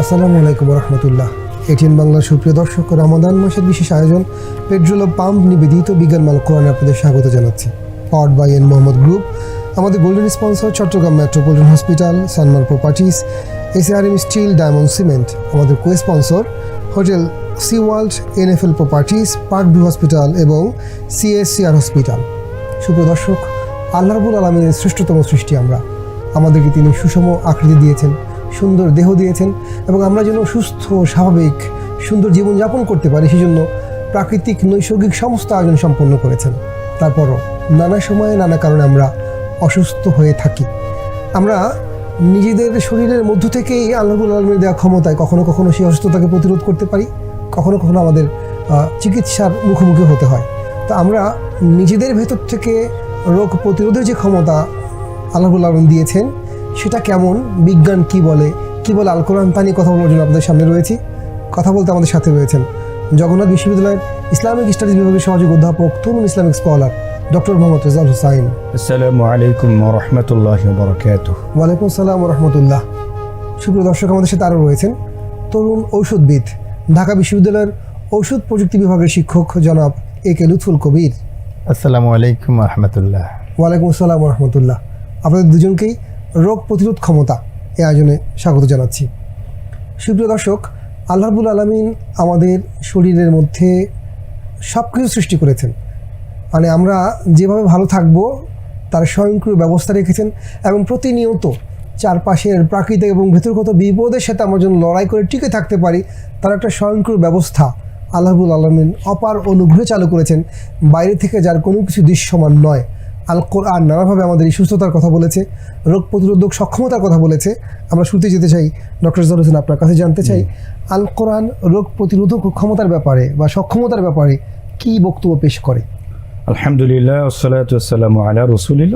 আসসালামু আলাইকুম রহমতুল্লাহ এটিএন বাংলার সুপ্রিয় দর্শক, রমাদান মাসের বিশেষ আয়োজন পেট্রোল ও পাম্প নিবেদিত বিজ্ঞান মাল কোরআনে আপনাদের স্বাগত জানাচ্ছি। Powered by N Mohammad group আমাদের golden sponsor Chattogram metropolitan hospital Sanmar properties ACRM steel diamond cement আমাদের co sponsor hotel sea world NFL properties park view hospital এবং সিএসসিআর হসপিটাল সুপ্রিয় দর্শক আল্লাহ রবুল আলমীর শ্রেষ্ঠতম সৃষ্টি আমরা। আমাদেরকে তিনি সুষম আকৃতি দিয়েছেন। সুন্দর দেহ দিয়েছেন এবং আমরা যেন সুস্থ, স্বাভাবিক, সুন্দর জীবনযাপন করতে পারি, সেজন্য প্রাকৃতিক, নৈসর্গিক সমস্ত আয়োজন সম্পন্ন করেছেন। তারপরও নানা সময়ে নানা কারণে আমরা অসুস্থ হয়ে থাকি। আমরা নিজেদের শরীরের মধ্য থেকেই আল্লাহুল আলমের দেওয়া ক্ষমতায় কখনো কখনো সেই অসুস্থতাকে প্রতিরোধ করতে পারি, কখনো কখনো আমাদের চিকিৎসার মুখোমুখি হতে হয়। তো আমরা নিজেদের ভেতর থেকে রোগ প্রতিরোধের যে ক্ষমতা আল্লাহুল আলম দিয়েছেন সেটা কেমন? বিজ্ঞান কি বলে? কি বলে? আল কোরআন তা নিয়ে কথা বলার জন্য আপনাদের সামনে রয়েছি। কথা বলতে আমাদের সাথে রয়েছেন জগন্নাথ বিশ্ববিদ্যালয়ের ইসলামিক স্টাডিজ বিভাগের সহযোগী অধ্যাপক তরুণ Islamic scholar doctor Mohammad Rezaul Hussain. আসসালামু আলাইকুম রহমতুল্লাহ বরকাত ওয়ালাইকুম আসসালাম রহমতুল্লাহ। সুপ্রিয় দর্শক আমাদের সাথে আরও রয়েছেন তরুণ ঔষধবিদ ঢাকা বিশ্ববিদ্যালয়ের ঔষধ প্রযুক্তি বিভাগের শিক্ষক জনাব এ কে লুৎফুল কবির। আসসালামু আলাইকুম রহমতুল্লাহ। ওয়ালাইকুম আসসালাম রহমতুল্লাহ। আপনাদের দুজনকেই রোগ প্রতিরোধ ক্ষমতা এ আয়োজনে স্বাগত জানাচ্ছি। সুপ্রিয় দর্শক আল্লাহবুল আলমিন আমাদের শরীরের মধ্যে সব কিছু সৃষ্টি করেছেন। মানে আমরা যেভাবে ভালো থাকব, তার স্বয়ংক্রিয় ব্যবস্থা রেখেছেন এবং প্রতিনিয়ত চারপাশের প্রাকৃতিক এবং ভেতরগত বিপদের সাথে আমরা যেন লড়াই করে টিকে থাকতে পারি, তার একটা স্বয়ংক্রিয় ব্যবস্থা আল্লাহবুল আলমিন অপার অনুগ্রহে চালু করেছেন। বাইরে থেকে যার কোনো কিছু দৃশ্যমান নয় আল কোরআন নানাভাবে আমাদের এই সুস্থতার কথা বলেছে, রোগ প্রতিরোধক সক্ষমতার কথা বলেছে। আমরা শুনতে যেতে চাই ডক্টর জাল হোসেন আপনার কাছে জানতে চাই আল কোরআন রোগ প্রতিরোধক ক্ষমতার ব্যাপারে বা সক্ষমতার ব্যাপারে কি বক্তব্য পেশ করে? আলহামদুলিল্লাহ আলা রসুলিল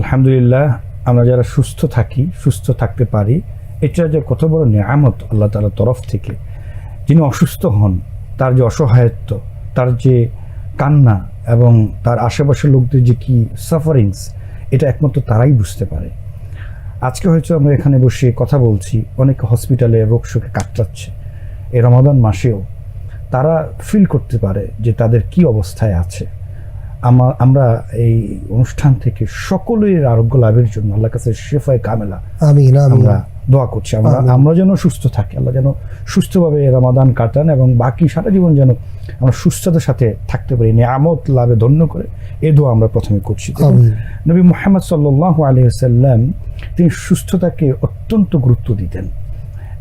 আলহামদুলিল্লাহ, আমরা যারা সুস্থ থাকি, সুস্থ থাকতে পারি, এটা যে কত বড় নিয়ামত আল্লাহ তালার তরফ থেকে। যিনি অসুস্থ হন, তার যে অসহায়ত্ব, তার যে কান্না এবং তার আশেপাশের লোকদের যে কি সাফারিংস এটা একমাত্র তারাই বুঝতে পারে। আজকে হয়তো আমরা এখানে বসে কথা বলছি অনেক হসপিটালে রোগ শোকে কাটাচ্ছে এ রমাদান মাসেও তারা ফিল করতে পারে যে তাদের কি অবস্থায় আছে। আমা আমরা এই অনুষ্ঠান থেকে সকলের আরোগ্য লাভের জন্য আল্লাহ কাছে শেফায় কামেলা আমরা দোয়া করছি আমরা। আমরা যেন সুস্থ থাকি আল্লাহ যেন সুস্থভাবে রমাদান কাটান এবং বাকি সারা জীবন যেন আমরা সুস্থতার সাথে থাকতে পারি নিয়ামত লাভে ধন্য করে। এ দোয়া আমরা প্রথমে করছি। নবী মোহাম্মদ সাল্লাহ আলিয়াল্লাম তিনি সুস্থতাকে অত্যন্ত গুরুত্ব দিতেন।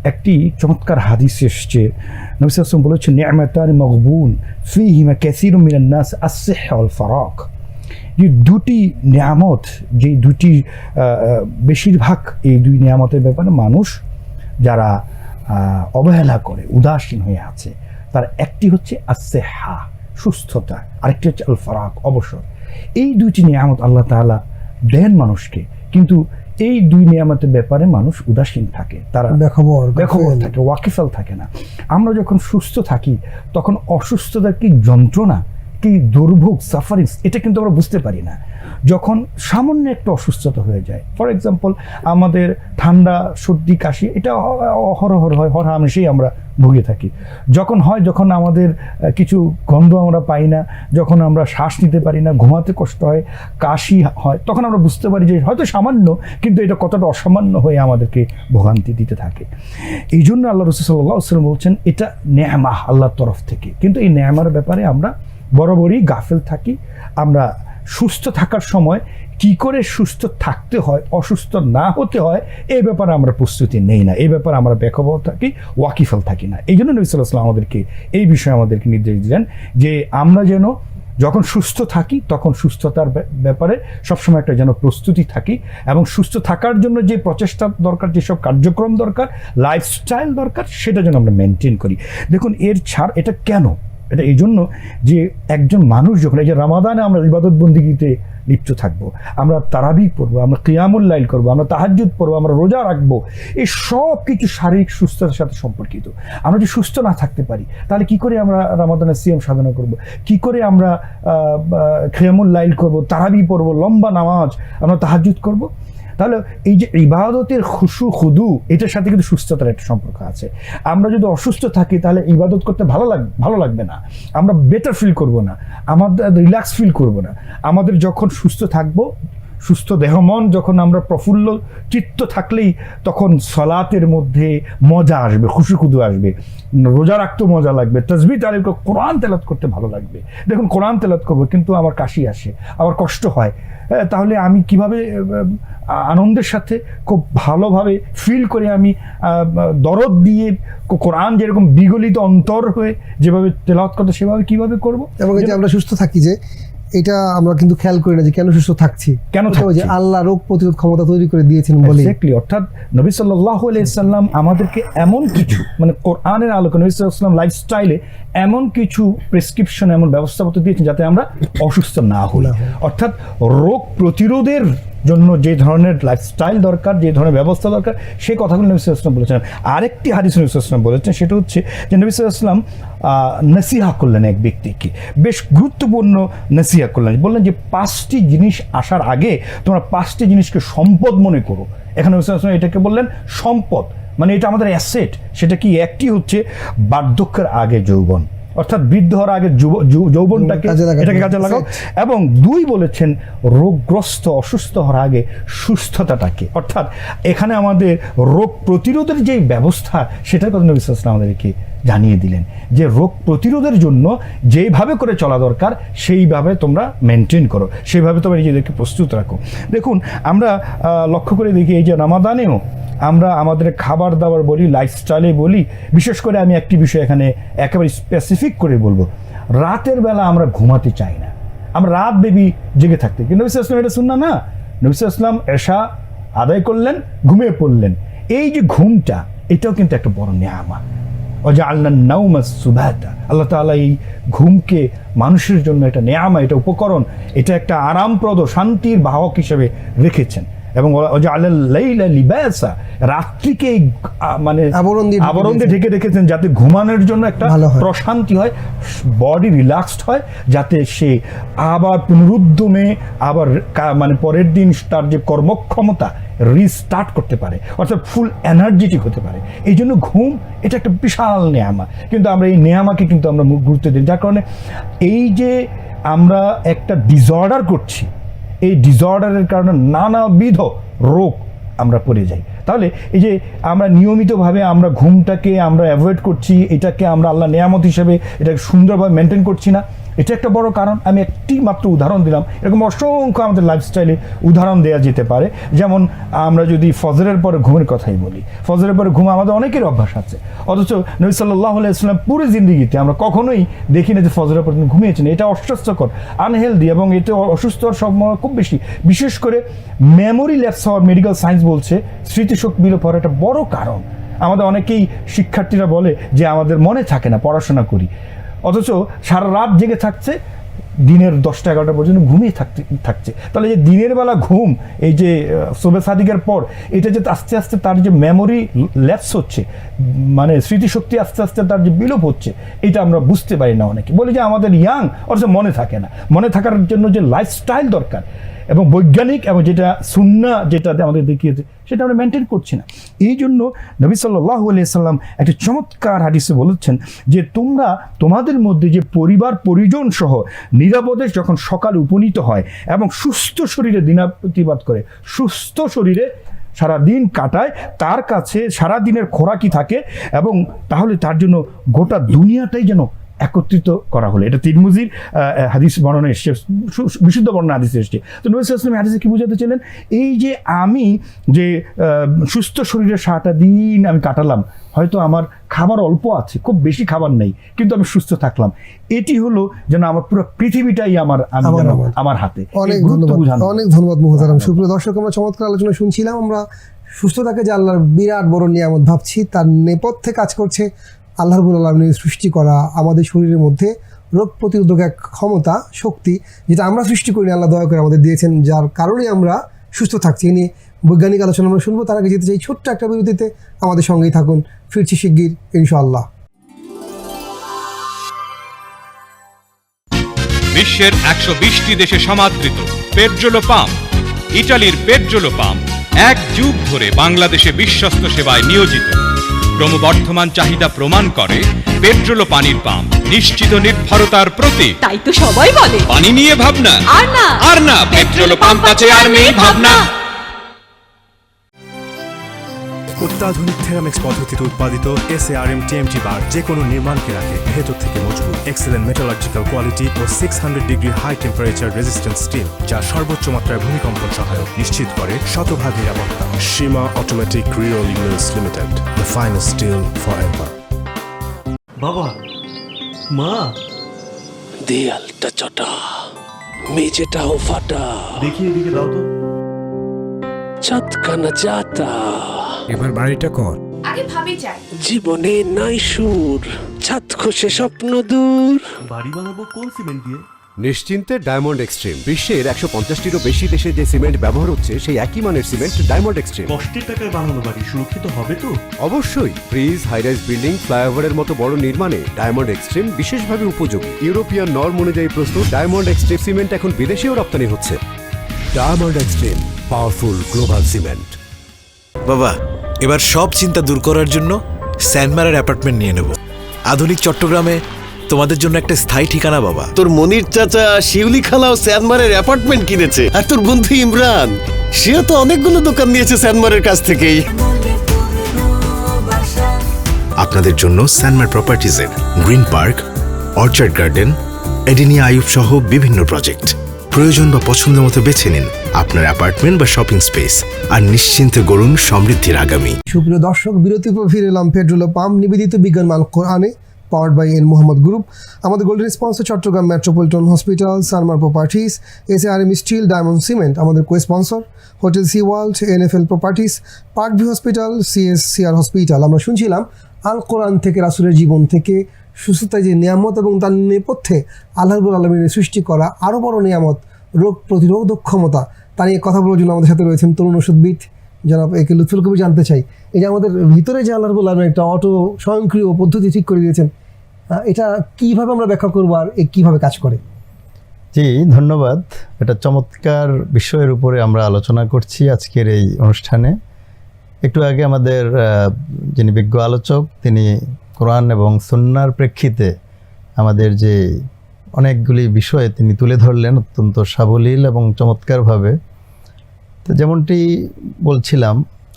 একটি চমৎকার হাদিস এসছে। নবী সাল্লাম বলেছেন নিয়ামতান মকবুল ফি হিমা ক্যাসির মিনান্নাস আসেহ অল ফারক। যে দুটি নিয়ামত যে দুটি বেশিরভাগ এই দুই নিয়ামতের ব্যাপারে মানুষ যারা অবহেলা করে উদাসীন হয়ে আছে তার একটি হচ্ছে আসে হা সুস্থতা আরেকটি হচ্ছে আল ফারাক অবসর। এই দুইটি নিয়ামত আল্লাহ তাআলা দেন মানুষকে কিন্তু এই দুই নিয়ামতের ব্যাপারে মানুষ উদাসীন থাকে তারা বেখবর বেখবর। থাকে ওয়াকিফাল থাকে না। আমরা যখন সুস্থ থাকি তখন অসুস্থতার কি যন্ত্রণা? কি দুর্ভোগ সাফারিংস এটা কিন্তু আমরা বুঝতে পারি না। যখন সামান্য একটা অসুস্থতা হয়ে যায় ফর এক্সাম্পল আমাদের ঠান্ডা, সর্দি, কাশি, এটা অহরহর হয়, হরহামেশাই আমরা ভুগে থাকি। যখন হয়, যখন আমাদের কিছু গন্ধ আমরা পাই না, যখন আমরা শ্বাস নিতে পারি না, ঘুমাতে কষ্ট হয়, কাশি হয়, তখন আমরা বুঝতে পারি যে হয়তো সামান্য, কিন্তু এটা কতটা অসামান্য হয়ে আমাদেরকে ভোগান্তি দিতে থাকে। এই জন্য আল্লাহ রসুল সাল্লাহ বলছেন, এটা ন্যামা আল্লাহর তরফ থেকে। কিন্তু এই ন্যামার ব্যাপারে আমরা বরাবরই গাফেল থাকি। আমরা সুস্থ থাকার সময় কি করে সুস্থ থাকতে হয়, অসুস্থ না হতে হয়, এ ব্যাপারে আমরা প্রস্তুতি নেই না। এই ব্যাপারে আমরা বেখবর থাকি, ওয়াকিফল থাকি না। এই জন্য নবী সাল্লাহ সাল্লাম আমাদেরকে এই বিষয়ে আমাদেরকে নির্দেশ দিলেন যে, আমরা যেন যখন সুস্থ থাকি, তখন সুস্থতার ব্যাপ- ব্যাপারে সবসময় একটা যেন প্রস্তুতি থাকি এবং সুস্থ থাকার জন্য যে প্রচেষ্টা দরকার, যেসব কার্যক্রম দরকার লাইফস্টাইল দরকার, সেটা যেন আমরা মেনটেন করি। দেখুন, এর ছাড় এটা কেন? এটা এই জন্য যে একজন মানুষ যখন এই যে রামাদানে আমরা ইবাদত বন্দিগিতে লিপ্ত থাকব, আমরা তারাবি পড়ব, আমরা কিয়ামুল লাইল করব, আমরা তাহাজ্জুদ পড়ব, আমরা রোজা রাখব, এই সব কিছু শারীরিক সুস্থতার সাথে সম্পর্কিত। আমরা যদি সুস্থ না থাকতে পারি, তাহলে কি করে আমরা রামাদানের সিএম সাধনা করব? কি করে আমরা কিয়ামুল লাইল করব, তারাবি পড়ব, লম্বা নামাজ আমরা তাহাজ্জুদ করব? তাহলে এই যে ইবাদতের খুশু, খুদু, এটার সাথে কিন্তু সুস্থতার একটা সম্পর্ক আছে। আমরা যদি অসুস্থ থাকি, তাহলে ইবাদত করতে ভালো লাগ, ভালো লাগবে না। আমরা বেটার ফিল করব না। আমাদের রিল্যাক্স ফিল করব না। আমাদের যখন সুস্থ থাকব, সুস্থ দেহ, মন যখন আমরা প্রফুল্ল চিত্ত থাকলেই তখন সলাতের মধ্যে মজা আসবে, খুশি, খুদু আসবে। রোজা রাখতেও মজা লাগবে। তসবি তালিম করে কোরআন তেলাত করতে ভালো লাগবে। দেখুন, কোরআন তেলাত করব কিন্তু আমার কাশি আসে, আমার কষ্ট হয়। তাহলে আমি কীভাবে আনন্দের সাথে খুব ভালোভাবে ফিল করে আমি দরদ দিয়ে কোরআন যেরকম বিগলিত অন্তর হয়ে যেভাবে তেলাওয়াত করতে সেভাবে কীভাবে করব? এবং এই যে আমরা সুস্থ থাকি যে এটা আমরা কিন্তু খেয়াল করি না যে কেন সুস্থ থাকছি। কেন যে আল্লাহ রোগ প্রতিরোধ ক্ষমতা তৈরি করে দিয়েছেন বলে অর্থাৎ নবী সাল্লাহ সাল্লাম আমাদেরকে এমন কিছু মানে কোরআনের আলোকে নবী সাল্লাম লাইফস্টাইলে এমন কিছু প্রেসক্রিপশন এমন ব্যবস্থাপত্র দিয়েছেন যাতে আমরা অসুস্থ না হই। অর্থাৎ রোগ প্রতিরোধের জন্য যে ধরনের লাইফস্টাইল দরকার, যে ধরনের ব্যবস্থা দরকার, সেই কথাগুলো নবী সাল্লাম বলেছেন। আরেকটি হাদিস নবী সাল্লাম বলেছেন, সেটা হচ্ছে যে নবী সাল্লাম নসিহা করলেন এক ব্যক্তিকে। বেশ গুরুত্বপূর্ণ নসিহা করলেন। বললেন যে, পাঁচটি জিনিস আসার আগে তোমরা পাঁচটি জিনিসকে সম্পদ মনে করো। এখানে নবী ওয়াসাল্লাম এটাকে বললেন সম্পদ। মানে এটা আমাদের অ্যাসেট সেটা কি? একটি হচ্ছে বার্ধক্যের আগে যৌবন। অর্থাৎ বৃদ্ধ হওয়ার আগে যৌবনটাকে এটাকে কাজে লাগাও। এবং দুই বলেছেন রোগগ্রস্ত অসুস্থ হওয়ার আগে সুস্থতাটাকে। অর্থাৎ এখানে আমাদের রোগ প্রতিরোধের যেই ব্যবস্থা সেটার কথা নবী সাল্লাল্লাহু আমাদেরকে জানিয়ে দিলেন যে রোগ প্রতিরোধের জন্য যেইভাবে করে চলা দরকার সেইভাবে তোমরা মেনটেন করো। সেইভাবে তোমরা নিজেদেরকে প্রস্তুত রাখো। দেখুন আমরা লক্ষ্য করে দেখি এই যে রামাদানেও আমরা আমাদের খাবার দাবার বলি লাইফস্টাইলে বলি, বিশেষ করে আমি একটি বিষয় এখানে একেবারে স্পেসিফিক করে বলব। রাতের বেলা আমরা ঘুমাতে চাই না। আমরা রাত বেবি জেগে থাকতে। কিন্তু নবী সাল্লাল্লাহু আলাইহি এটা শুননা না। নবী সাল্লাল্লাহু আলাইহি ইসলাম এশা আদায় করলেন, ঘুমিয়ে পড়লেন। এই যে ঘুমটা, এটাও কিন্তু একটা বড় নেয়ামা অজা আল্লাহ নাউমা সুবাহতা। আল্লাহ তাআলা এই ঘুমকে মানুষের জন্য এটা নেয়ামা এটা উপকরণ, এটা একটা আরামপ্রদ, শান্তির বাহক হিসেবে রেখেছেন। এবং লিবাসা রাত্রিকে মানে আবরণ দিয়ে ঢেকে আবরণ দিয়ে ঢেকে রেখেছেন যাতে ঘুমানোর জন্য একটা। প্রশান্তি হয় বডি রিল্যাক্সড হয় যাতে সে আবার পুনরুদ্যমে আবার মানে পরের দিন তার যে কর্মক্ষমতা রিস্টার্ট করতে পারে অর্থাৎ ফুল এনার্জেটিক হতে পারে। এই জন্য ঘুম এটা একটা বিশাল নেয়ামা। কিন্তু আমরা এই নেয়ামাকে কিন্তু আমরা গুরুত্ব দিই। যার কারণে এই যে আমরা একটা ডিসঅর্ডার করছি এই ডিসঅর্ডারের কারণে নানাবিধ রোগ আমরা পড়ে যাই। তাহলে এই যে আমরা নিয়মিতভাবে আমরা ঘুমটাকে আমরা অ্যাভয়েড করছি, এটাকে আমরা আল্লাহ নেয়ামত হিসেবে এটাকে সুন্দরভাবে মেনটেন করছি না। এটা একটা বড় কারণ। আমি একটি মাত্র উদাহরণ দিলাম। এরকম অসংখ্য আমাদের লাইফস্টাইলে উদাহরণ দেওয়া যেতে পারে। যেমন আমরা যদি ফজরের পরে ঘুমের কথাই বলি। ফজরের পরে ঘুম আমাদের অনেকের অভ্যাস আছে। অথচ নবী সাল্লাহ আলাইসাল্লাম পুরো জিন্দিগিতে আমরা কখনোই দেখি না যে ফজরের পর ঘুমিয়েছেন। এটা অস্বাস্থ্যকর আনহেলদি এবং এটা অসুস্থ হওয়ার সম্ভাবনা খুব বেশি। বিশেষ করে মেমোরি ল্যাপস হওয়ার মেডিকেল সায়েন্স বলছে, স্মৃতিশক্তি বিলোপ হওয়ার একটা বড় কারণ। আমাদের অনেকেই শিক্ষার্থীরা বলে যে আমাদের মনে থাকে না, পড়াশোনা করি। অথচ সারা রাত জেগে থাকছে, দিনের দশটা এগারোটা পর্যন্ত ঘুমিয়ে থাকতে, থাকছে। তাহলে যে দিনের বেলা ঘুম, এই যে সোবে সাদিকের পর, এটা যে আস্তে আস্তে তার যে মেমোরি ল্যাপস হচ্ছে মানে স্মৃতিশক্তি আস্তে আস্তে তার যে বিলোপ হচ্ছে, এটা আমরা বুঝতে পারি না অনেকে। বলি যে আমাদের ইয়াং অথচ মনে থাকে না। মনে থাকার জন্য যে লাইফস্টাইল দরকার এবং বৈজ্ঞানিক এবং যেটা সুন্না যেটাতে আমাদের দেখিয়েছে, সেটা আমরা মেনটেন করছি না। এই জন্য নবী সাল্লাহ সাল্লাম একটি চমৎকার হাদিসে বলেছেন যে, তোমরা তোমাদের মধ্যে যে পরিবার পরিজন সহ নিরাপদে যখন সকাল উপনীত হয় এবং সুস্থ শরীরে দিনাপ্রতিবাদ করে, সুস্থ শরীরে সারা দিন কাটায়, তার কাছে সারা দিনের খোরাকি থাকে এবং তাহলে তার জন্য গোটা দুনিয়াটাই যেন একত্রিত করা হলো। এটা তিরমুজির হাদিস বর্ণনা এসছে বিশুদ্ধ বর্ণনা হাদিসে এসছে। তো নবী হাদিসে কি বোঝাতে ছিলেন এই যে আমি যে সুস্থ শরীরে সারাটা দিন আমি কাটালাম হয়তো আমার খাবার অল্প আছে খুব বেশি খাবার নেই কিন্তু আমি সুস্থ থাকলাম। এটি হলো যেন আমার পুরো পৃথিবীটাই আমার আমার হাতে। অনেক ধন্যবাদ অনেক ধন্যবাদ মোহতারাম। সুপ্রিয় দর্শক আমরা চমৎকার আলোচনা শুনছিলাম। আমরা সুস্থতাকে যে আল্লাহর বিরাট বড় নিয়ামত ভাবছি তার নেপথ্যে কাজ করছে আল্লাহ রবুল আলমিনের সৃষ্টি করা আমাদের শরীরের মধ্যে রোগ প্রতিরোধক এক ক্ষমতা, শক্তি, যেটা আমরা সৃষ্টি করি আল্লাহ দয়া করে আমাদের দিয়েছেন, যার কারণে আমরা সুস্থ থাকছি। নিয়ে বৈজ্ঞানিক আলোচনা আমরা শুনব, তার আগে যেতে চাই ছোট্ট একটা বিরতিতে। আমাদের সঙ্গেই থাকুন, ফিরছি শিগগির, ইনশাআল্লাহ। বিশ্বের একশো বিশটি দেশে সমাদৃত পেট্রোলো পাম্প, ইটালির পেট্রোলো পাম্প, এক যুগ ধরে বাংলাদেশে বিশ্বস্ত সেবায় নিয়োজিত। ক্রমবর্ধমান চাহিদা প্রমাণ করে পেট্রোল ও পানির পাম্প নিশ্চিত নির্ভরতার প্রতি তাই তো সবাই বলে। পানি নিয়ে ভাবনা। আর না। আর না পেট্রোল ও পাম্প আছে আর নেই ভাবনা। অত্যাধুনিক থেরামিক্স পদ্ধতিতে উৎপাদিত S A R M TMT bar যে কোনো নির্মাণকে রাখে। ভেতর থেকে মজবুত এক্সেলেন্ট মেটালজিক্যাল কোয়ালিটি ও six hundred degree high temperature resistance steel যা সর্বোচ্চ মাত্রায় ভূমিকম্পন সহায়ক নিশ্চিত করে শতভাগ নিরাপত্তা। সীমা automatic রিওল Mills Limited the finest steel for ever বাবা মা। দেয়ালটা চটা মেঝেটাও ফাটা। দেখি এদিকে দাও তো। যাতা এবার বাড়িটা কর। আগে ভাবি যাই। জীবনে নাই সুর ছাদ খসে স্বপ্ন দূর। বাড়ি বানাবো কোন সিমেন্ট দিয়ে? নিশ্চিন্তে ডায়মন্ড এক্সট্রিম। বিশ্বের একশো পঞ্চাশটিরও বেশি দেশে যে সিমেন্ট ব্যবহার হচ্ছে সেই একই মানের সিমেন্ট ডায়মন্ড এক্সট্রিম। কষ্টের টাকায় বানানো বাড়ি সুরক্ষিত হবে তো? অবশ্যই। ব্রিজ হাইরাইজ বিল্ডিং ফ্লাইওভারের মতো বড় নির্মাণে ডায়মন্ড এক্সট্রিম বিশেষভাবে উপযোগী। ইউরোপিয়ান নর্ম অনুযায়ী প্রস্তুত ডায়মন্ড এক্সট্রিম সিমেন্ট এখন বিদেশেও রপ্তানি হচ্ছে। Diamond extreme powerful global cement. বাবা এবার সব চিন্তা দূর করার জন্য স্যান্ডমারের অ্যাপার্টমেন্ট নিয়ে নেব। আধুনিক চট্টগ্রামে তোমাদের জন্য একটা স্থায়ী ঠিকানা বাবা। তোর মনির চাচা শিউলি খালাও স্যানমারের অ্যাপার্টমেন্ট কিনেছে আর তোর বন্ধু ইমরান সেও তো অনেকগুলো দোকান নিয়েছে স্যানমারের কাছ থেকেই। আপনাদের জন্য স্যানমার প্রপার্টিজের গ্রিন পার্ক অর্চার্ড গার্ডেন এডিনিয়া আয়ুব সহ বিভিন্ন প্রজেক্ট। প্রয়োজন বা পছন্দ মতো বেছে নিন আপনার অ্যাপার্টমেন্ট বা শপিং স্পেস আর নিশ্চিন্তে গড়ুন সমৃদ্ধির আগামী। সুপ্রিয় দর্শক বিরতির পর ফিরে এলাম পেট্রোল পাম্প নিবেদিত বিজ্ঞান মাল কোরআনে powered by N Mohammad Group আমাদের golden sponsor Chattogram Metropolitan Hospital Sanmar Properties S R M Steel Diamond Cement আমাদের co sponsor Hotel Sea World N F L Properties Park View Hospital CS CR Hospital আমরা শুনছিলাম আল কোরআন থেকে, রাসুলের জীবন থেকে, সুস্থতায় যে নিয়ামত এবং তার নেপথ্যে আল্লাহবুল আলমীর সৃষ্টি করা আরও বড় নিয়ামত, রোগ প্রতিরোধক ক্ষমতা, তা নিয়ে কথা বলার জন্য আমাদের সাথে রয়েছেন তরুণ ওষুধবিদ জনাব একে লুৎফুল কবি জানতে চাই। এই যে আমাদের ভিতরে যে আল্লাহ রবুল আলম একটা অটো স্বয়ংক্রিয় পদ্ধতি ঠিক করে দিয়েছেন এটা কীভাবে আমরা ব্যাখ্যা করব আর এ কীভাবে কাজ করে? জি, ধন্যবাদ। এটা চমৎকার বিষয়ের উপরে আমরা আলোচনা করছি আজকের এই অনুষ্ঠানে। একটু আগে আমাদের যিনি বিজ্ঞ আলোচক, তিনি কোরআন এবং সুন্নার প্রেক্ষিতে আমাদের যে অনেকগুলি বিষয়ে তিনি তুলে ধরলেন অত্যন্ত সাবলীল এবং চমৎকারভাবে। তো যেমনটি বলছিলাম,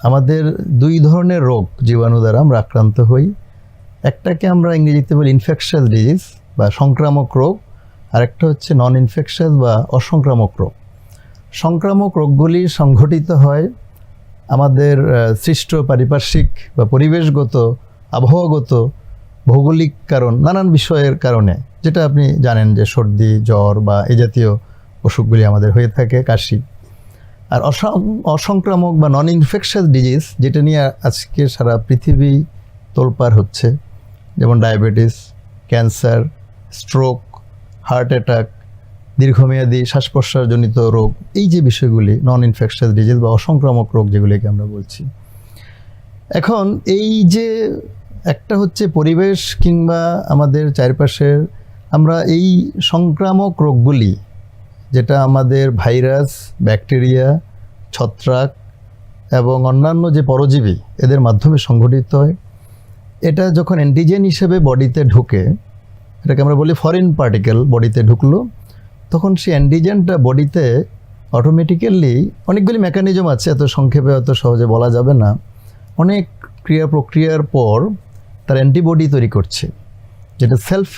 আমাদের দুই ধরনের রোগ জীবাণু দ্বারা আমরা আক্রান্ত হই। একটাকে আমরা ইংরেজিতে বলি ইনফেকশাস ডিজিজ বা সংক্রামক রোগ, আরেকটা হচ্ছে নন ইনফেকশাস বা অসংক্রামক রোগ। সংক্রামক রোগগুলি সংঘটিত হয় আমাদের সৃষ্ট পারিপার্শ্বিক বা পরিবেশগত, আবহাওয়াগত, ভৌগোলিক কারণ, নানান বিষয়ের কারণে, যেটা আপনি জানেন যে সর্দি, জ্বর বা এই জাতীয় অসুখগুলি আমাদের হয়ে থাকে, কাশি। আর অসং- অসংক্রামক বা নন ইনফেকশাস ডিজিজ যেটা নিয়ে আজকে সারা পৃথিবী তোলপার হচ্ছে, যেমন diabetes, cancer, stroke, heart attack দীর্ঘমেয়াদী শ্বাস প্রশ্বাসজনিত রোগ, এই যে বিষয়গুলি নন ইনফেকশাস ডিজিজ বা অসংক্রামক রোগ যেগুলিকে আমরা বলছি। এখন এই যে একটা হচ্ছে পরিবেশ কিংবা আমাদের চারপাশের আমরা এই সংক্রামক রোগগুলি, যেটা আমাদের ভাইরাস, ব্যাকটেরিয়া, ছত্রাক এবং অন্যান্য যে পরজীবী, এদের মাধ্যমে সংঘটিত হয়, এটা যখন অ্যান্টিজেন হিসেবে বডিতে ঢুকে, এটাকে আমরা বলি ফরেন পার্টিকেল বডিতে ঢুকলো তখন সেই অ্যান্টিজেনটা বডিতে অটোমেটিক্যালি অনেকগুলি মেকানিজম আছে, এত সংক্ষেপে অত সহজে বলা যাবে না। অনেক ক্রিয়া প্রক্রিয়ার পর তার অ্যান্টিবডি তৈরি করছে, যেটা সেলফ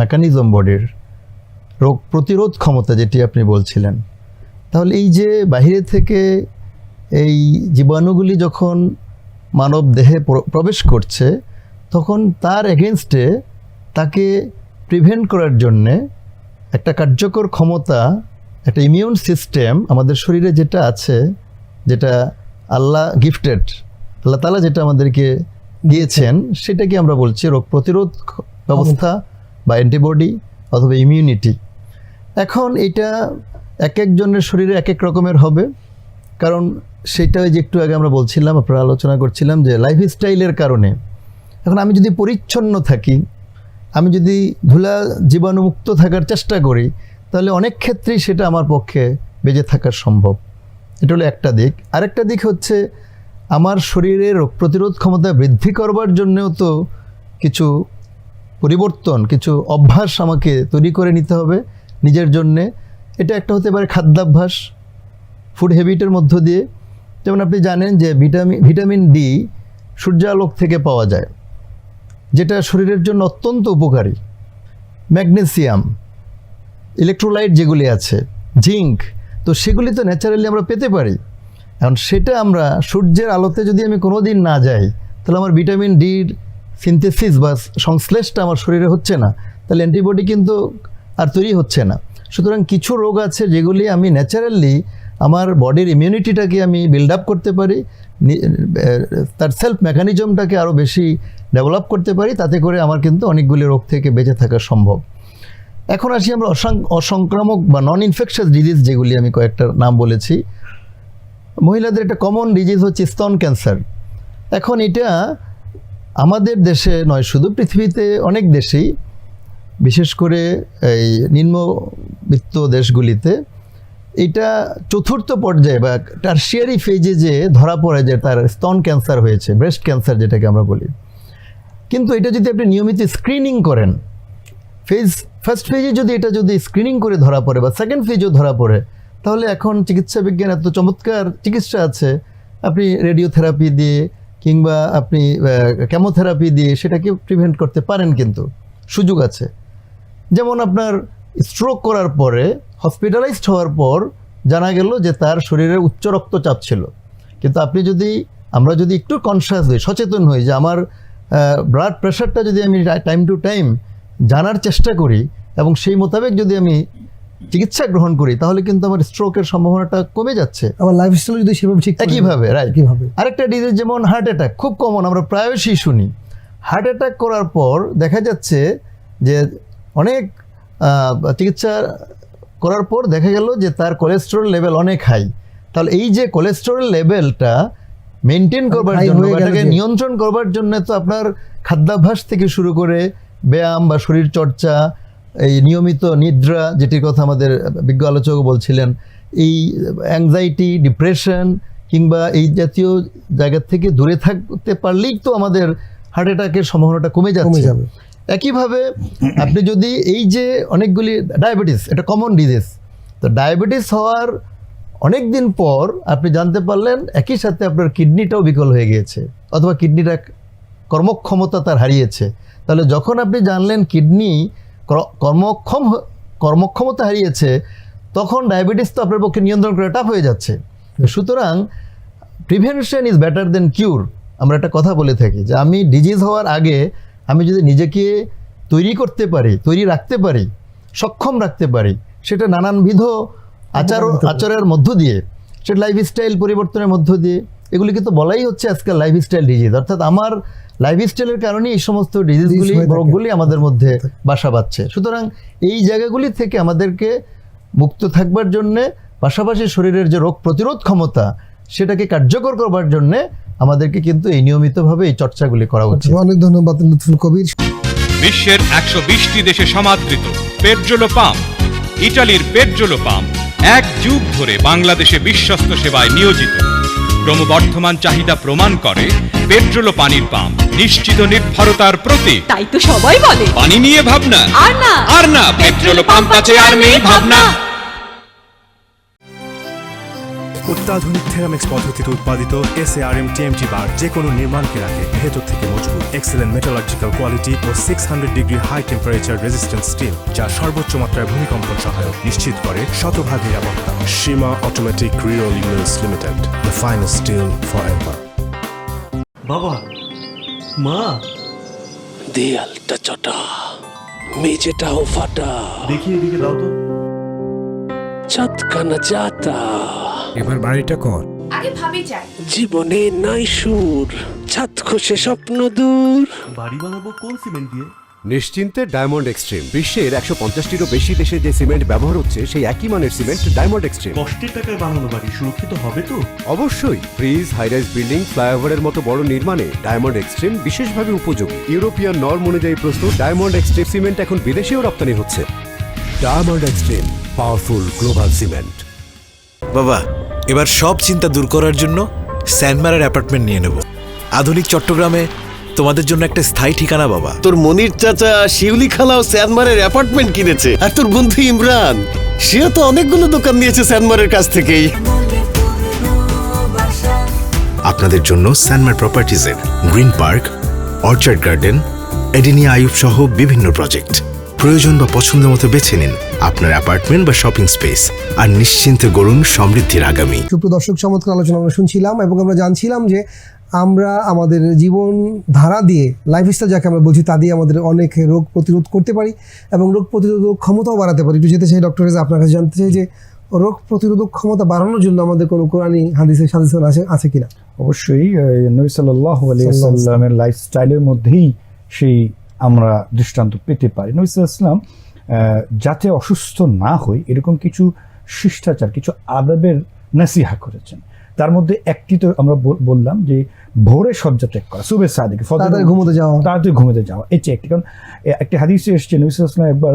মেকানিজম বডির রোগ প্রতিরোধ ক্ষমতা যেটি আপনি বলছিলেন। তাহলে এই যে বাইরে থেকে এই জীবাণুগুলি যখন মানব দেহে প্রবেশ করছে, তখন তার এগেনস্টে তাকে প্রিভেন্ট করার জন্যে একটা কার্যকর ক্ষমতা, একটা ইমিউন সিস্টেম আমাদের শরীরে যেটা আছে, যেটা আল্লাহ গিফটেড আল্লাহ তালা যেটা আমাদেরকে দিয়েছেন, সেটাকে আমরা বলছি রোগ প্রতিরোধ ব্যবস্থা বা অ্যান্টিবডি অথবা ইমিউনিটি এখন এটা এক একজনের শরীরে এক এক রকমের হবে, কারণ সেটা যে একটু আগে আমরা বলছিলাম, আপনারা আলোচনা করছিলাম যে লাইফস্টাইলের কারণে। এখন আমি যদি পরিচ্ছন্ন থাকি আমি যদি ধুলা জীবাণুমুক্ত থাকার চেষ্টা করি, তাহলে অনেক ক্ষেত্রেই সেটা আমার পক্ষে বেঁচে থাকা সম্ভব। এটা হলো একটা দিক। আরেকটা দিক হচ্ছে, আমার শরীরে রোগ প্রতিরোধ ক্ষমতা বৃদ্ধি করবার জন্যেও তো কিছু পরিবর্তন, কিছু অভ্যাস আমাকে তৈরি করে নিতে হবে নিজের জন্যে। এটা একটা হতে পারে খাদ্যাভ্যাস ফুড হ্যাবিটের মধ্য দিয়ে। যেমন আপনি জানেন যে ভিটামিন ভিটামিন ডি সূর্যালোক থেকে পাওয়া যায়। যেটা শরীরের জন্য অত্যন্ত উপকারী। ম্যাগনেসিয়াম, ইলেকট্রোলাইট যেগুলি আছে, জিঙ্ক, তো সেগুলি তো ন্যাচারালি আমরা পেতে পারি। এখন সেটা আমরা সূর্যের আলোতে যদি আমি কোনো দিন না যাই, তাহলে আমার ভিটামিন ডির সিনথেসিস বা সংশ্লেষটা আমার শরীরে হচ্ছে না, তাহলে অ্যান্টিবডি কিন্তু আর তৈরি হচ্ছে না। সুতরাং কিছু রোগ আছে যেগুলি আমি ন্যাচারালি আমার বডির ইমিউনিটিটাকে আমি বিল্ড আপ করতে পারি তার সেলফ মেকানিজমটাকে আরও বেশি ডেভেলপ করতে পারি, তাতে করে আমার কিন্তু অনেকগুলি রোগ থেকে বেঁচে থাকা সম্ভব। এখন আসি আমরা অসং- অসংক্রামক বা নন ইনফেকশাস ডিজিজ যেগুলি আমি কয়েকটা নাম বলেছি। মহিলাদের একটা কমন ডিজিজ হচ্ছে স্তন ক্যান্সার এখন এটা আমাদের দেশে নয়, শুধু পৃথিবীতে, অনেক দেশেই। বিশেষ করে এই নিম্নবিত্ত দেশগুলিতে এটা চতুর্থ পর্যায়ে বা টার্সিয়ারি ফেজে যে ধরা পড়ে যে তার স্তন ক্যান্সার হয়েছে ব্রেস্ট ক্যান্সার যেটাকে আমরা বলি। কিন্তু এটা যদি আপনি নিয়মিত স্ক্রিনিং করেন ফেজ ফার্স্ট ফেজে যদি এটা যদি স্ক্রিনিং করে ধরা পড়ে বা সেকেন্ড ফেজেও ধরা পড়ে, তাহলে এখন চিকিৎসা বিজ্ঞান এত চমৎকার চিকিৎসা আছে। আপনি রেডিওথেরাপি দিয়ে কিংবা আপনি কেমোথেরাপি দিয়ে সেটাকে প্রিভেন্ট করতে পারেন কিন্তু, সুযোগ আছে। যেমন আপনার স্ট্রোক করার পরে হসপিটালাইজড হওয়ার পর জানা গেল যে তার শরীরে উচ্চ রক্তচাপ ছিল। কিন্তু আপনি যদি আমরা যদি একটু কনসিয়াস হই সচেতন হই যে আমার ব্লাড প্রেশারটা যদি আমি টাইম টু টাইম জানার চেষ্টা করি এবং সেই মোতাবেক যদি আমি চিকিৎসা গ্রহণ করি তাহলে কিন্তু আমার স্ট্রোকের সম্ভাবনাটা কমে যাচ্ছে। আমার লাইফস্টাইল যদি সেভাবে ঠিক একইভাবে রাইট একইভাবে। আরেকটা ডিজিজ যেমন হার্ট অ্যাটাক খুব কমন আমরা প্রায়শই শুনি। হার্ট অ্যাটাক করার পর দেখা যাচ্ছে যে অনেক চিকিৎসা করার পর দেখা গেল যে তার কোলেস্টেরল লেভেল অনেক হাই তাহলে এই যে কোলেস্টেরল লেভেলটা মেনটেন করবার জন্য এটাকে নিয়ন্ত্রণ করবার জন্য তো আপনার খাদ্যাভ্যাস থেকে শুরু করে ব্যায়াম বা শরীর চর্চা এই নিয়মিত নিদ্রা যেটির কথা আমাদের বিজ্ঞ আলোচক বলছিলেন এই অ্যাংজাইটি ডিপ্রেশন কিংবা এই জাতীয় জায়গা থেকে দূরে থাকতে পারলেই তো আমাদের হার্ট অ্যাটাকের সম্ভাবনাটা কমে যাচ্ছে। যাবে। একইভাবে আপনি যদি এই যে অনেকগুলি ডায়াবেটিস এটা কমন ডিজিজ তো ডায়াবেটিস হওয়ার অনেক দিন পর আপনি জানতে পারলেন একই সাথে আপনার কিডনিটাও বিকল হয়ে গিয়েছে, অথবা কিডনিটা কর্মক্ষমতা তার হারিয়েছে। তাহলে যখন আপনি জানলেন কিডনি কর্মক্ষম কর্মক্ষমতা হারিয়েছে, তখন ডায়াবেটিস তো আপনার পক্ষে নিয়ন্ত্রণ করে টাফ হয়ে যাচ্ছে। সুতরাং prevention is better than cure আমরা একটা কথা বলে থাকি যে আমি ডিজিজ হওয়ার আগে আমি যদি নিজেকে তৈরি করতে পারি তৈরি রাখতে পারি সক্ষম রাখতে পারি সেটা নানানবিধ আচার আচারের মধ্য দিয়ে সেটা লাইফস্টাইল পরিবর্তনের মধ্য দিয়ে এগুলিকে তো বলাই হচ্ছে আজকাল লাইফস্টাইল ডিজিজ অর্থাৎ আমার লাইফস্টাইলের কারণে এই সমস্ত ডিজিজগুলি রোগগুলি আমাদের মধ্যে বাসা বাঁধছে। সুতরাং এই জায়গাগুলি থেকে আমাদেরকে মুক্ত থাকবার জন্যে পাশাপাশি শরীরের যে রোগ প্রতিরোধ ক্ষমতা সেটাকে কার্যকর করবার জন্যে আমাদেরকে কিন্তু এই নিয়মিতভাবে এই চর্চাগুলি করা উচিত। অনেক ধন্যবাদ লুৎফুল কবির। বিশ্বের একশো বিশটি দেশে সমাদৃত পেট্রোলো পাম্প ইটালির পেট্রোলো পাম্প এক যুগ ধরে বাংলাদেশে বিশ্বস্ত সেবায় নিয়োজিত। ক্রমবর্ধমান চাহিদা প্রমাণ করে পেট্রোলো পানির পাম্প নিশ্চিত নির্ভরতার প্রতীক। তাই তো সবাই বলে। পানি নিয়ে ভাবনা। আর না। আর না পেট্রোলো পাম্প আছে আর নেই ভাবনা। অত্যাধুনিক থেরামিক্স পদ্ধতিতে উৎপাদিত S R M TMT bar যে কোনো নির্মাণকে রাখে ভেতর থেকে মজবুত এক্সেলেন্ট মেটালজিক্যাল কোয়ালিটি ও six hundred degree high temperature resistance steel যা সর্বোচ্চ মাত্রায় ভূমিকম্পন সহায়ক নিশ্চিত করে শতভাগ নিরাপত্তা। Seema Automatic Rerolling Mills Limited the finest steel for ever বাবা মা। দেয়ালটা চটা মেঝেটাও ফাটা। দেখি এদিকে দাও তো। চাতা। এবার বাড়িটা কর। আগে ভাবি চাই জীবনে নাই সুর ছাদ খসে স্বপ্ন দূর। বাড়ি বানাবো কোন সিমেন্ট দিয়ে? নিশ্চিন্তে ডায়মন্ড এক্সট্রিম বিশ্বের একশো পঞ্চাশটিরও বেশি দেশে যে সিমেন্ট ব্যবহার হচ্ছে সেই একই মানের সিমেন্ট ডায়মন্ড এক্সট্রিম কষ্টের টাকায় বানানো বাড়ি সুরক্ষিত হবে তো? অবশ্যই ব্রিজ হাইরাইজ বিল্ডিং ফ্লাইওভারের মতো বড় নির্মাণে ডায়মন্ড এক্সট্রিম বিশেষভাবে উপযোগী। ইউরোপিয়ান নর্ম অনুযায়ী প্রস্তুত ডায়মন্ড এক্সট্রিম সিমেন্ট এখন বিদেশেও রপ্তানি হচ্ছে। Diamond extreme powerful global cement বাবা এবার সব চিন্তা দূর করার জন্য স্যান্ডমারের অ্যাপার্টমেন্ট নিয়ে নেব। আধুনিক চট্টগ্রামে তোমাদের জন্য একটা স্থায়ী ঠিকানা বাবা। তোর মনির চাচা শিউলি খালাও স্যানমারের অ্যাপার্টমেন্ট কিনেছে। আর তোর বন্ধু ইমরান সেও তো অনেকগুলো দোকান নিয়েছে স্যানমারের কাছ থেকেই। আপনাদের জন্য স্যানমার প্রপার্টিজের গ্রিন পার্ক অর্চার্ড গার্ডেন এডিনিয়া আয়ুব সহ বিভিন্ন প্রজেক্ট প্রয়োজন বা পছন্দ মতো বেছে নিন আপনার অ্যাপার্টমেন্ট বা শপিং স্পেস আর নিশ্চিন্তে গড়ুন সমৃদ্ধির আগামী। সুপ্রিয় দর্শক চমৎকার আলোচনা আমরা শুনছিলাম এবং আমরা জানছিলাম যে আমরা আমাদের জীবন ধারা দিয়ে লাইফস্টাইল যাকে আমরা বলছি তা দিয়ে আমাদের অনেক রোগ প্রতিরোধ করতে পারি এবং রোগ প্রতিরোধক ক্ষমতাও বাড়াতে পারি। একটু যেতে চাই ডক্টর আপনার কাছে জানতে চাই যে রোগ প্রতিরোধক ক্ষমতা বাড়ানোর জন্য আমাদের কোনো কোরআনি হাদিসের সাজেশন আছে আছে কিনা? অবশ্যই নবী সাল্লাহ আলিয়াল্লামের লাইফস্টাইলের মধ্যেই সেই আমরা দৃষ্টান্ত পেতে পারি। নবী সাল্লাম যাতে অসুস্থ না হই এরকম কিছু শিষ্টাচার কিছু আদবের নাসিহা করেছেন। তার মধ্যে একটি তো আমরা বললাম যে ভোরে শয্যা ত্যাগ করা সুবে সাদিক তাড়াতাড়ি ঘুমোতে যাওয়া। তাড়াতাড়ি ঘুমোতে যাওয়া এটি একটি। কারণ একটি হাদিসে এসছে নবী সাল্লাম একবার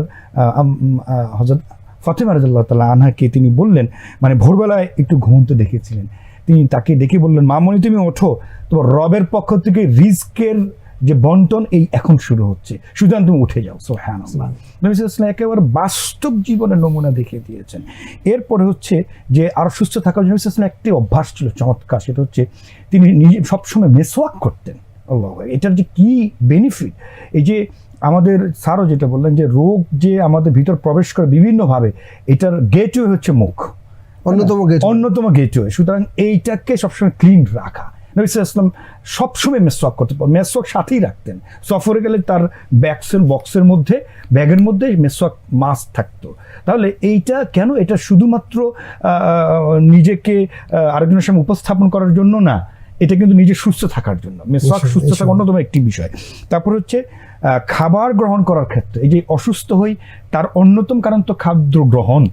হজরত ফাতেমা রাজাল্লাহ তাল্লাহ আনহাকে তিনি বললেন মানে ভোরবেলায় একটু ঘুমতে দেখেছিলেন। তিনি তাকে ডেকে বললেন মামনি তুমি ওঠো। তোমার রবের পক্ষ থেকে রিস্কের যে বন্টন এই এখন শুরু হচ্ছে। সুতরাং তুমি উঠে যাও সো হ্যাঁ নবী সাল্লাম একেবারে বাস্তব জীবনের নমুনা দেখিয়ে দিয়েছেন। এরপরে হচ্ছে যে আরও সুস্থ থাকার জন্য নবী সাল্লাম একটি অভ্যাস ছিল চমৎকার সেটা হচ্ছে তিনি নিজে সবসময় মেসোয়াক করতেন। আল্লাহ এটার যে কি বেনিফিট এই যে আমাদের স্যারও যেটা বললেন যে রোগ যে আমাদের ভিতর প্রবেশ করে বিভিন্নভাবে এটার গেটওয়ে হচ্ছে মুখ। অন্যতম গেট অন্যতম গেটওয়ে সুতরাং এইটাকে সবসময় ক্লিন রাখা। নবী ইসলাম সবসময় মেসওয়াক করতে মেসওয়াক সাথেই রাখতেন। সফরে গেলে তার ব্যাগসের বক্সের মধ্যে ব্যাগের মধ্যে মেসওয়াক মাস্ক থাকতো। তাহলে এইটা কেন? এটা শুধুমাত্র নিজেকে আরেকজনের সামনে উপস্থাপন করার জন্য না এটা কিন্তু নিজে সুস্থ থাকার জন্য। মেসওয়াক সুস্থ থাকা অন্যতম একটি বিষয়। তারপর হচ্ছে খাবার গ্রহণ করার ক্ষেত্রে এই যে অসুস্থ হই তার অন্যতম কারণ তো খাদ্য গ্রহণ।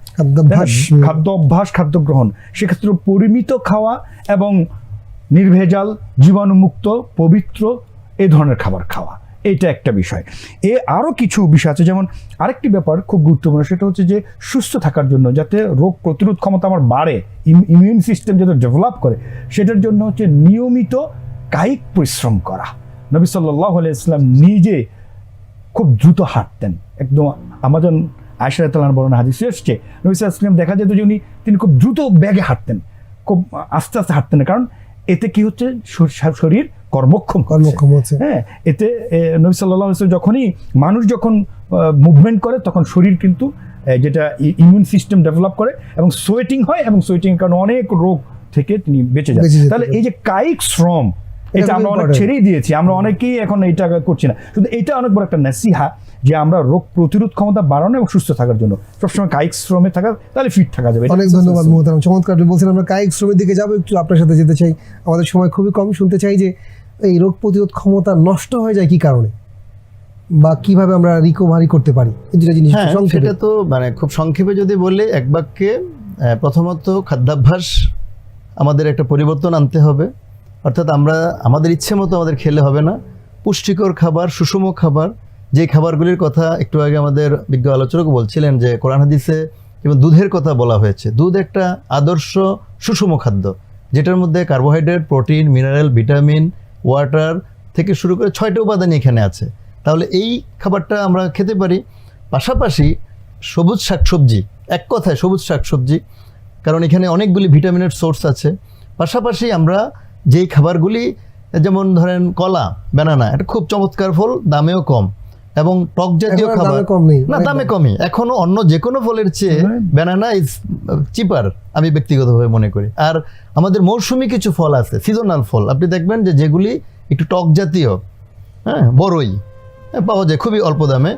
খাদ্য অভ্যাস খাদ্য গ্রহণ। সেক্ষেত্রে পরিমিত খাওয়া এবং নির্ভেজাল, জীবাণুমুক্ত, পবিত্র এই ধরনের খাবার খাওয়া। এটা একটা বিষয়। এ আরও কিছু বিষয় আছে, যেমন আরেকটি ব্যাপার খুব গুরুত্বপূর্ণ, সেটা হচ্ছে যে সুস্থ থাকার জন্য যাতে রোগ প্রতিরোধ ক্ষমতা আমার বাড়ে ইমিউন সিস্টেম যাতে ডেভেলপ করে, সেটার জন্য হচ্ছে নিয়মিত কায়িক পরিশ্রম করা। নবী সাল্লাহ ইসলাম নিজে খুব দ্রুত হাঁটতেন। একদম আমাজন আয়সার তালার বর্ণনা হাদিসে এসছে, নবী সাল্লাহ ইসলাম দেখা যেত যে উনি তিনি খুব দ্রুত ব্যাগে হাঁটতেন। খুব আস্তে আস্তে হাঁটতেন কারণ এতে কি হচ্ছে? শরীর কর্মক্ষম কর্মক্ষম হচ্ছে। হ্যাঁ এতে নবী সাল্লাহ যখনই মানুষ যখন মুভমেন্ট করে তখন শরীর কিন্তু যেটা ইমিউন সিস্টেম ডেভেলপ করে এবং সোয়েটিং হয় এবং সোয়েটিং এর কারণে অনেক রোগ থেকে তিনি বেঁচে যান। তাহলে এই যে কায়িক শ্রম এটা এটা আমরা অনেক ছেড়েই দিয়েছি আমরা অনেকেই এখন এটা করছি না। শুধু এটা অনেক বড় একটা নাসিহা যে আমরা রোগ প্রতিরোধ ক্ষমতা বাড়ানো এবং সুস্থ থাকার জন্য। সবসময় কায়িক শ্রমে থাকা তাহলে ফিট থাকা যাবে। অনেক ধন্যবাদ। মোহতারাম চমৎকার বলছেন আমরা কায়িক শ্রমের দিকে যাব একটু আপনার সাথে যেতে চাই। আমাদের সময় খুবই কম শুনতে চাই যে এই রোগ প্রতিরোধ ক্ষমতা নষ্ট হয়ে যায় কি কারণে? বা কীভাবে আমরা রিকভারি করতে পারি? দুটো জিনিস একটু হ্যাঁ সংক্ষেপে। সেটা তো মানে খুব সংক্ষেপে যদি বলি এক বাক্যে প্রথমত খাদ্যাভ্যাস আমাদের একটা পরিবর্তন আনতে হবে। অর্থাৎ আমরা আমাদের ইচ্ছে মতো আমাদের খেলে হবে না। পুষ্টিকর খাবার সুষম খাবার যে খাবারগুলির কথা একটু আগে আমাদের বিজ্ঞ আলোচক বলছিলেন যে কোরআন হাদিসে এবং দুধের কথা বলা হয়েছে। দুধ একটা আদর্শ সুষম খাদ্য, যেটার মধ্যে carbohydrate, protein, mineral, vitamin, water থেকে শুরু করে ছয়টা উপাদান এখানে আছে। তাহলে এই খাবারটা আমরা খেতে পারি। পাশাপাশি সবুজ শাকসবজি, এক কথায় সবুজ শাকসবজি, কারণ এখানে অনেকগুলি ভিটামিনের সোর্স আছে। পাশাপাশি আমরা যেই খাবারগুলি, যেমন ধরেন কলা, ব্যানানা, এটা খুব চমৎকার ফল, দামেও কম। এবং টক জাতীয় খাবার। কম নেই, না দামে কমই এখনও অন্য যে কোনো ফলের চেয়ে। ব্যানানা ইজ চিপার আমি ব্যক্তিগতভাবে মনে করি। আর আমাদের মৌসুমি কিছু ফল আছে সিজনাল ফল। আপনি দেখবেন যে যেগুলি একটু টক জাতীয় হ্যাঁ বড়ই হ্যাঁ, পাওয়া যায় খুবই অল্প দামে।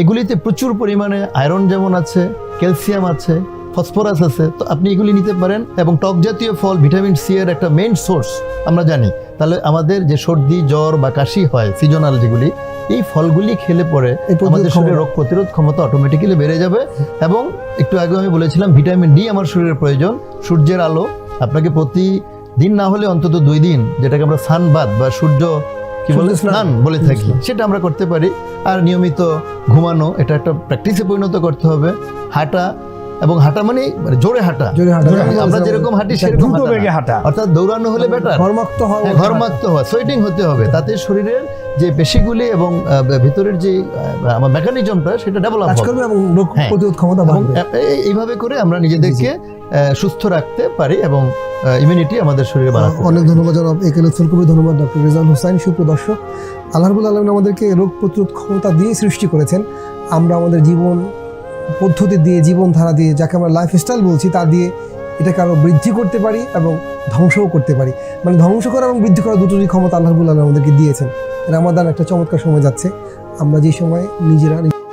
এগুলিতে প্রচুর পরিমাণে আয়রন যেমন আছে ক্যালসিয়াম আছে ফসফরাস আছে তো আপনি এগুলি নিতে পারেন এবং টক জাতীয় ফল ভিটামিন সি এর একটা মেইন সোর্স আমরা জানি। তাহলে আমাদের যে সর্দি জ্বর বা কাশি হয় সিজনাল যেগুলি এই ফলগুলি খেলে পরে আমাদের শরীরে রোগ প্রতিরোধ ক্ষমতা অটোমেটিক্যালি বেড়ে যাবে এবং একটু আগে আমি বলেছিলাম ভিটামিন ডি আমার শরীরের প্রয়োজন সূর্যের আলো। আপনাকে প্রতি দিন না হলে অন্তত দুই দিন যেটাকে আমরা সানবাদ বা সূর্য কি বলে। স্নান। বলে থাকি। সেটা আমরা করতে পারি। আর নিয়মিত ঘুমানো এটা একটা প্র্যাকটিসে পরিণত করতে হবে। হাঁটা এবং হাঁটা মানে মানে জোরে হাঁটা। জোরে হাঁটা। আমরা- যেরকম হাঁটি সেরকম দ্রুত হাঁটা বেগে হাঁটা। অর্থাৎ দৌড়ানো হলে বেটার ঘরমাক্ত হওয়া হ্যাঁ, ঘরমাক্ত হওয়া সোয়েটিং হতে হবে। তাতে শরীরের যে পেশিগুলি এবং ভিতরের যে আমার মেকানিজমটা সেটা ডেভেলপ হবে। এবং রোগ হ্যাঁ। প্রতিরোধ ক্ষমতা বাড়বে। এইভাবে করে আমরা নিজেদেরকে সুস্থ রাখতে পারি এবং ইমিউনিটি আমাদের শরীরে বাড়াতে অনেক ধন্যবাদ জনাব এ কেল ধন্যবাদ ডক্টর রেজাউল হোসাইন সুপ্রিয় দর্শক। আল্লাহবুল আলম আমাদেরকে রোগ প্রতিরোধ ক্ষমতা দিয়ে সৃষ্টি করেছেন। আমরা আমাদের জীবন পদ্ধতি দিয়ে, জীবনধারা দিয়ে, যাকে আমরা লাইফস্টাইল বলছি, তা দিয়ে এটাকে আরও বৃদ্ধি করতে পারি এবং ধ্বংসও করতে পারি। মানে ধ্বংস করা এবং বৃদ্ধি করা দুটোরই ক্ষমতা আল্লাহবুল্লাহ আমাদেরকে দিয়েছেন। রামাদান একটা চমৎকার সময় যাচ্ছে। আমরা যে সময় নিজেরা